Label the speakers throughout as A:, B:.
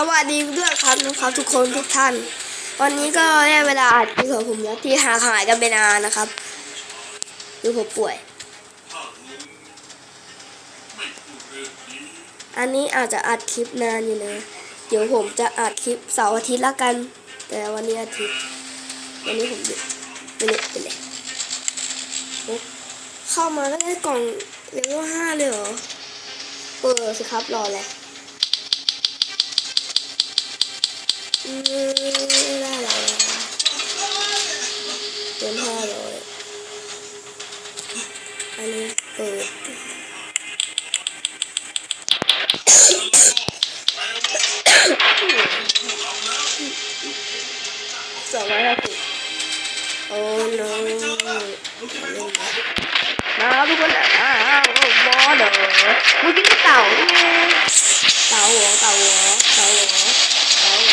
A: สวัสดีด้วยครับนะครับทุกคนทุกท่าน วันนี้ก็ได้เวลาอัดคลิปของผมแล้วที่หางหายกันไปนานนะครับคือผมป่วย อันนี้อาจจะอัดคลิปนานอยู่นะ เดี๋ยวผมจะอัดคลิปเสาร์อาทิตย์ละกัน แต่วันนี้อาทิตย์ วันนี้ผมหยุดไม่รู้เป็นไปุ๊บเข้ามาก็ได้กล่องเลเวลห้าเลยเหรอเออสิครับรอแหละ อืมได้แล้วเป็นห้าร้อยอันนี้เปิดสองร้อยห้าสิบโอ้ no มาทุกคนอะอ้าวโอ้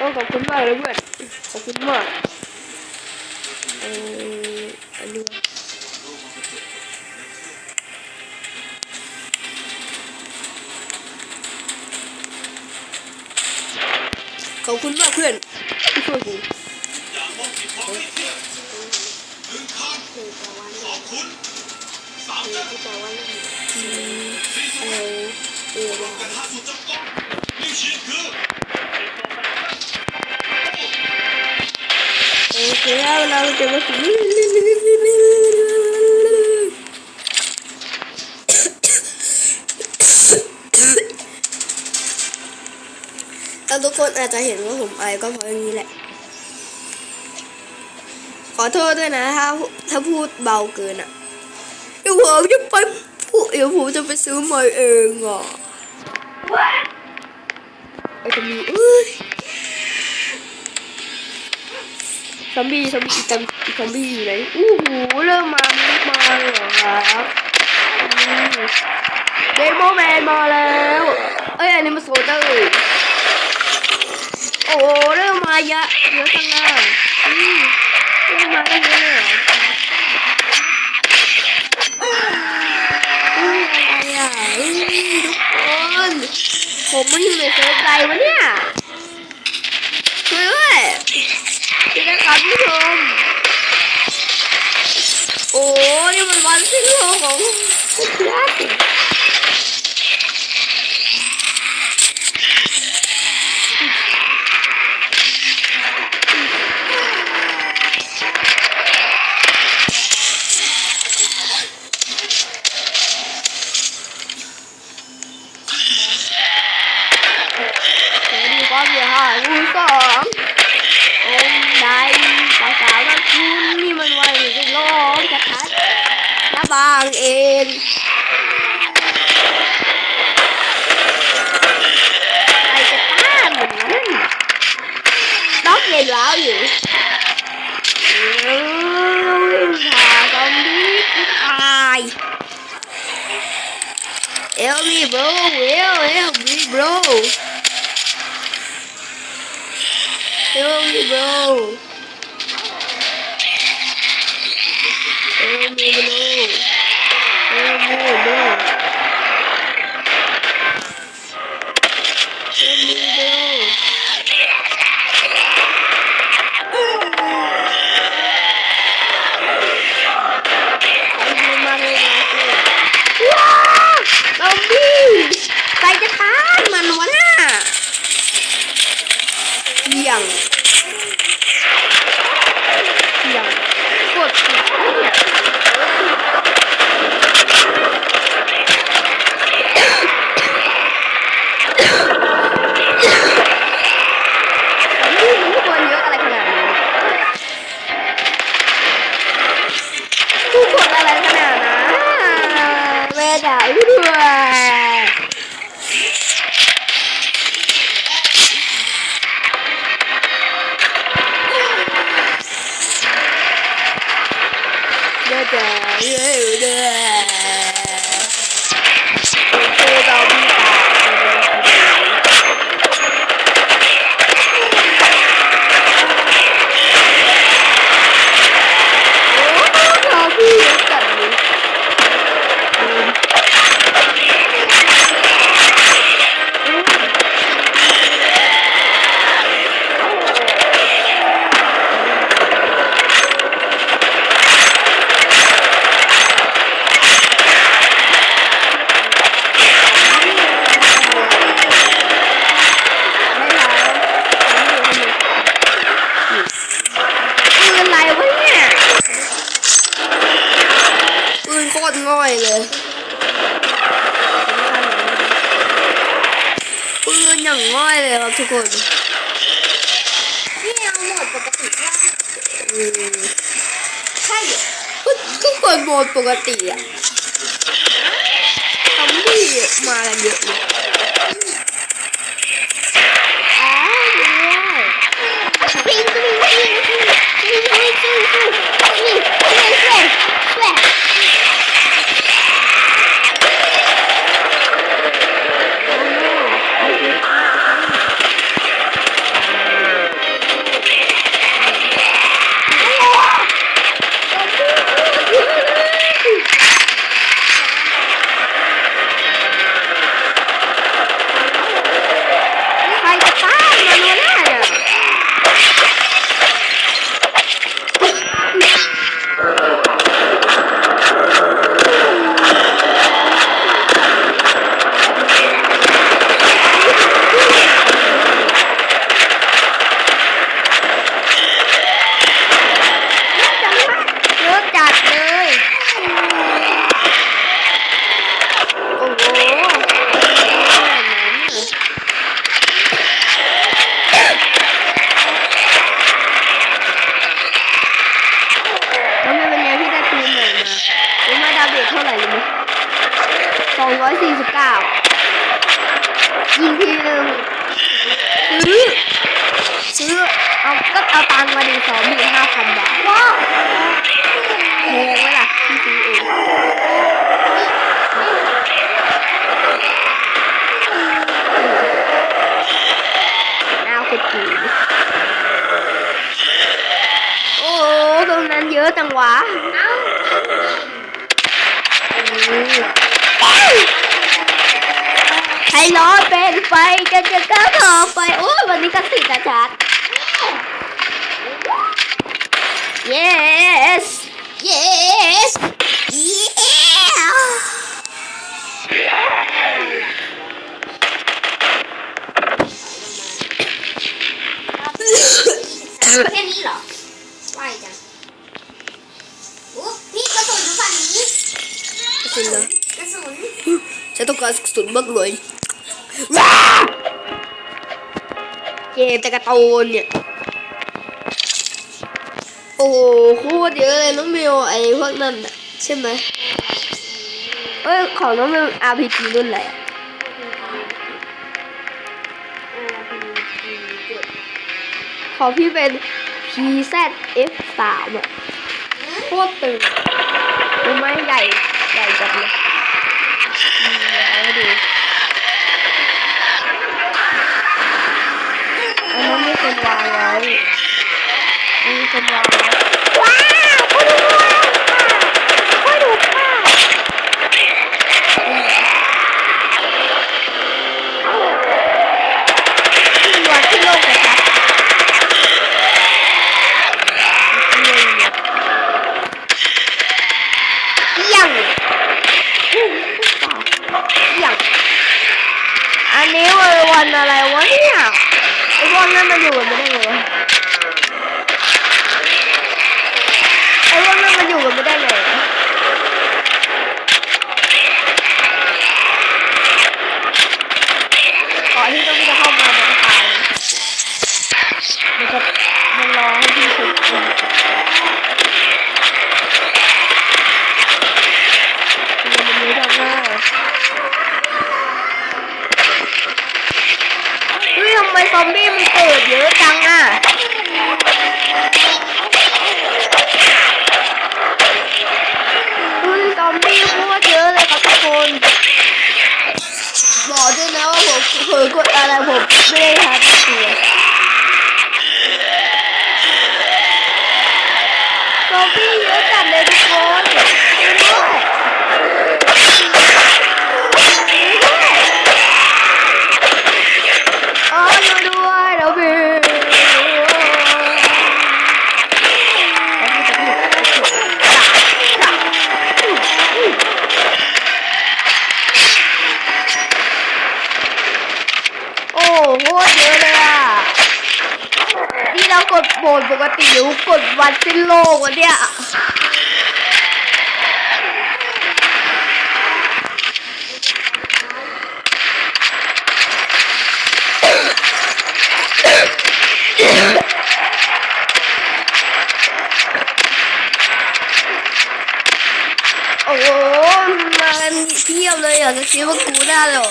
A: โอ้ขอบคุณมากเลยเพื่อน ขอบคุณมากเอออันนี้ขอบคุณมากเพื่อนที่ช่วยกูอืมเออเออ เคเอาเราจะมาถึงแล้วทุกคนอาจจะเห็นว่าผมไอก็เพราะอย่างนี้แหละ ขอโทษด้วยนะถ้าถ้าพูดเบาเกินอะเดี๋ยวผมจะไปพูดเดี๋ยวผมจะไปซื้อใหม่เองอะไอ้จะมีเอ้ย อมบี้ซอมบี้อีกซอีกซอมบี้อยู่ไหนอู้หูเริ่มมามาเลยเหรอครับเดโมแมนมาแล้ว เอ้ยอันนี้มันโซเตอร์โอ้เริ่มมาเยอะเยอะจังอะเริ่มมาได้เยอะเลยเหรออุ้ยอะไรอะอุ้ยทุกคนผมมันอยู่ในเซิร์ฟใดวะเนี่ยช่วยด้วย นี่นะครับผู้ชมโอ้นี่มันวันสิ้นโลกของเพื่อนเดี๋ยวดีความเสียหายคูณสอง องค์ใดภาษาละคุณนี่มันไว้ในโลกจะทัดนะบางเองใครจะต้านมันนั้นด็อกเย็นแล้วอยู่เอ้ยผ่าซอมบี้กูตาย เอลมีโบรเอลเอลมีโบร Help me, bro. Help me, bro. Help me, bro. เตรงนั้น
B: เย
A: อะ
B: จั
A: ง
B: วะ
A: เอ้าใครร้อนเป็นไฟจะจะก้าวต่อไป โอ้ยวันนี้ก็สิกระชัด yes yes yeah
B: แค่นี้เหรอ สุน
A: เหรอ
B: กระสุน
A: ฉันต้องการกระสุนมากเลยเกมแต่กระตูนเนี่ย โอ้โหโคตรเยอะเลยน้องมิวไอ้พวกนั้นใช่ไหมเอ้ยของน้องมิว RPG รุ่นอะไรอะของพี่เป็น PZF3 อะโคตรตึงรู้ไหมใหญ่ แบบนี้ดูอันนั้นไม่เป็นวว้นี่เป็นว้าว
B: พ่อดูพ่อดู
A: ยังอันนี้วันวันอะไรวะเนี่ยไอ้พวกนั้นมันอยู่กันไม่ได้ไงวะไอ้พวกนั้นมันอยู่กันไม่ได้ไงวะก่อนที่ต้องจะเข้ามามันก็ตายมันจะมันรอให้พี่ถูกยิงมันเยอะจังเลย อมบี้โคตรเยอะเลยครับทุกคน
B: บอกด้วยนะว่าผมเผลอกดอะไรผมไม่ได้ทันตัว
A: ซอมบี้เยอะจัดเลยทุกคนช่วยด้วยอ๋ออยู่ด้วยแล้วพี่โอ้โหเยอะเลยอะ นี่เรากด โหมดปกติหรือกดวันสิ้นโลกวะเนี่ย
B: โอ้โหมากันเทียบเลยอยากจะคิดว่ากูได้หรอ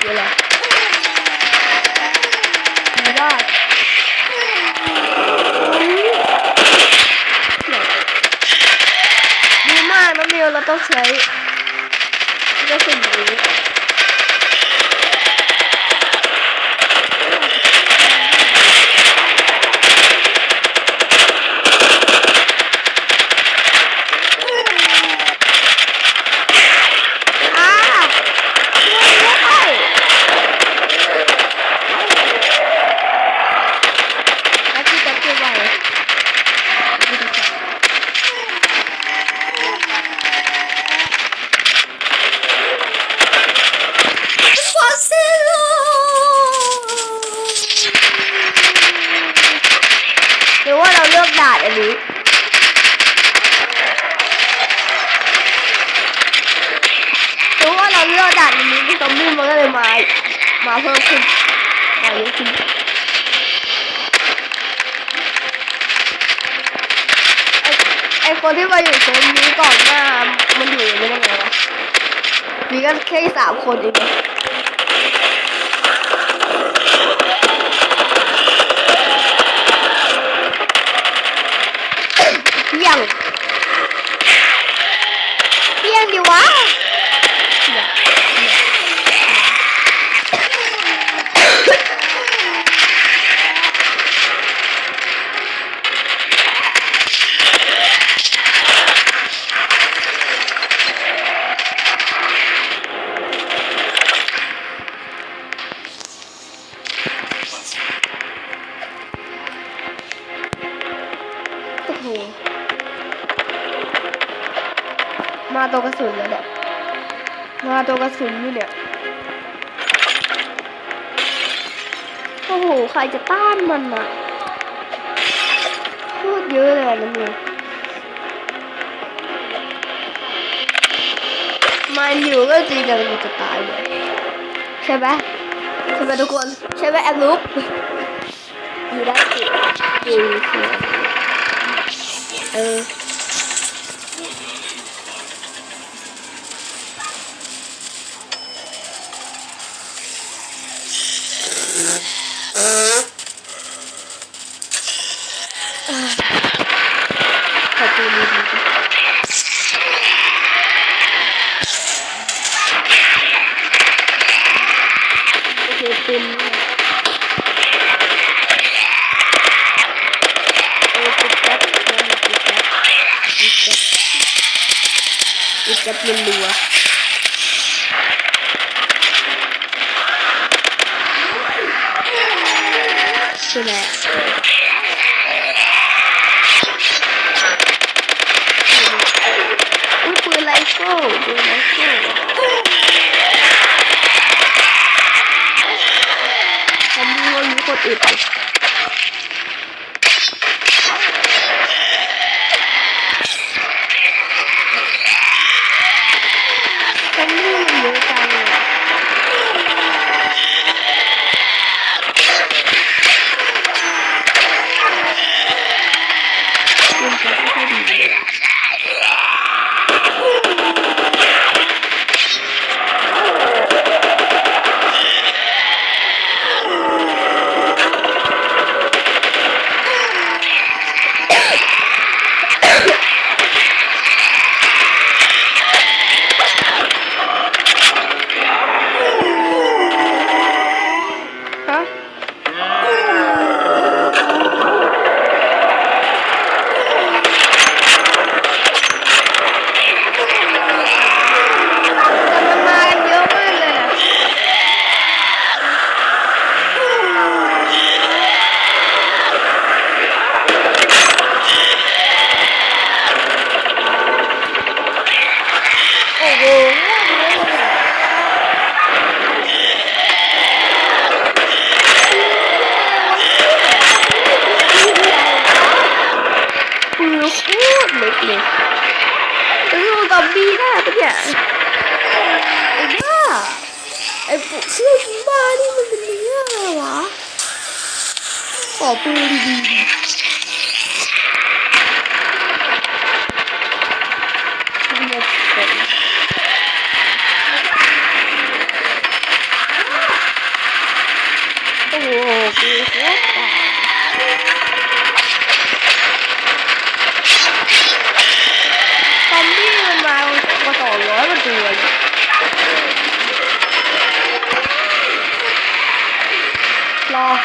B: เดี๋ยวละา
A: ก
B: นะเมียวเราต้องใช้กระสุนนี้
A: อ่าช่วยด้วยแล้วที่จะช่วยไว้
B: ฟอสซิโล
A: หรือว่าเราเลือกด่านอันนี้ หรือว่าเราเลือกด่านอันนี้ที่ซอมบี้มันก็เลยมา มาเพิ่มขึ้นมาเยอะขึ้น ไอคนที่มาอยู่เซนนี้ก่อนหน้า มันอยู่ไม่ได้ไงวะ มีก็แค่สามคนเอง จะต้านมันอะโคตรเยอะเลยนะเนี่ย
B: มันอยู่ก็จริงแต่มันจะตายเลย
A: ใช่ไหม
B: ใช่ไหมทุกคน
A: ใช่ไหมแอมลูก
B: อยู่ได้สิอยู่สิเออ
A: ขอบคุณดีดีโอเคเป็นเออปุ๊บแป๊บเดี๋ยวมีปุ๊บแป๊บ
B: อีกจะพิมพ์รัวใช่ไหมอุ้ยปืนไรเฟิลปืนไรเฟิลผมมีคนมีคนอื่นไป เนี่ย
A: ไอ้าไอ้ปุ๊เสื้อบ้านี่มันเป็นเนื้ไรวะขอปืนดีๆ 啦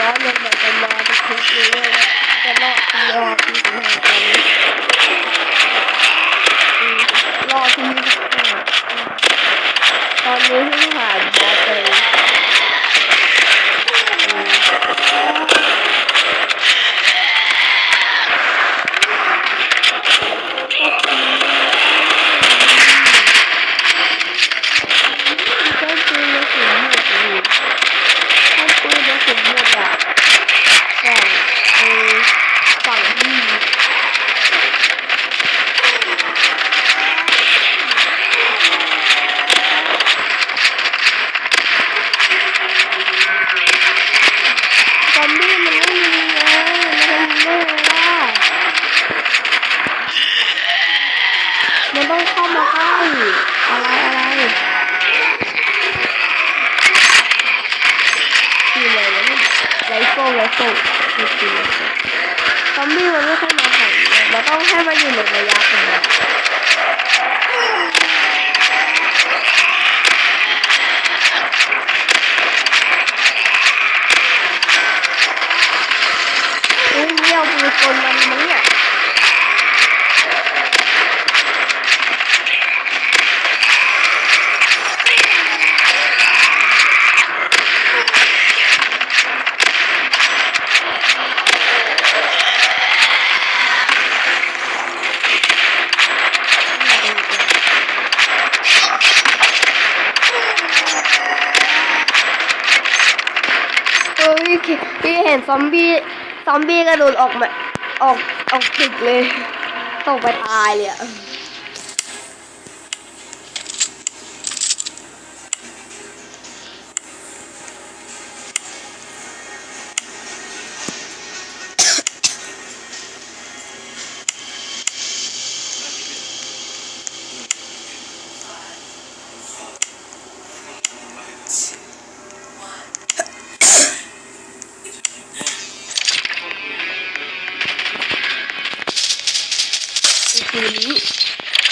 A: ร้อลงแบบจะรอจะคุกเลยจะรอจะรอที่สิบหาตอนนี้รอที่ยี่สิบห้ตอนนี้ที่
B: ผ่านมาเลย ไรเฟิ
A: ลมีปืนไรเฟิลซอมบี้มันไม่ค่อยมาแถวนี้เราต้องให้มันอยู่ในระยะของเราเฮ้ยนี่เอาปืนกลมันมั้งเนี่ย เออ พี่เห็นซอมบี้ซอมบี้กระโดดออกมาออกออกตึกเลยตกไปตายเลยอะ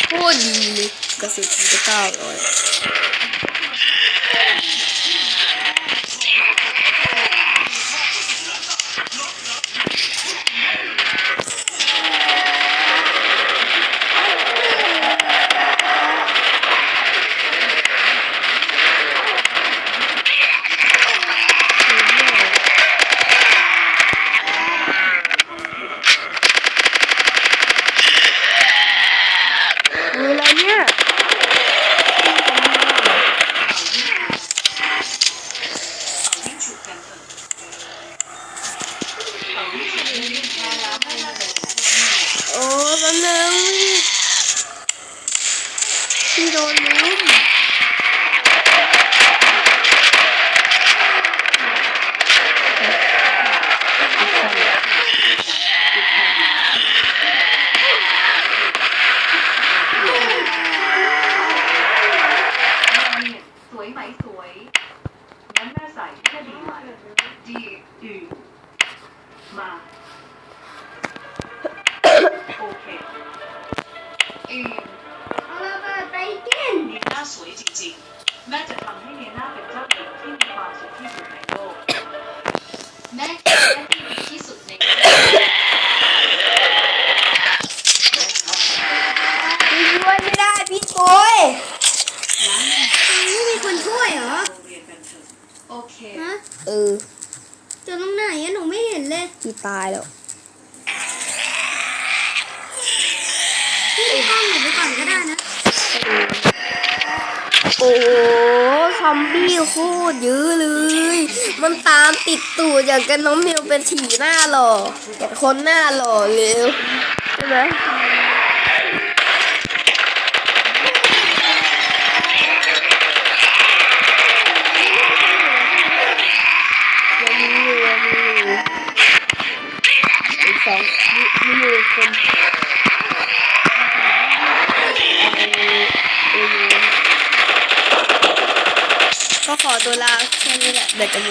A: โคตรดีเลยกระสุนจะเก้าร้อยมืออะไรเนี่ยโอ้แป๊บนึงพี่ โด
C: เค
B: ฮะ
A: เออ
B: เจอตรงไหนอะหนูไม่เห็นเลย
A: พี่ตายแล้ว
B: พี่ดูกล้องหนูไปก่อนก็ได้นะ
A: โอ้โหซอมบี้โคตรเยอะเลย มันตามติดตูดอย่างกันน้องมิวเป็นฉีหน้าหล่ออย่างคนหน้าหล่อเลยใช่ไหม อก็ขอตัวล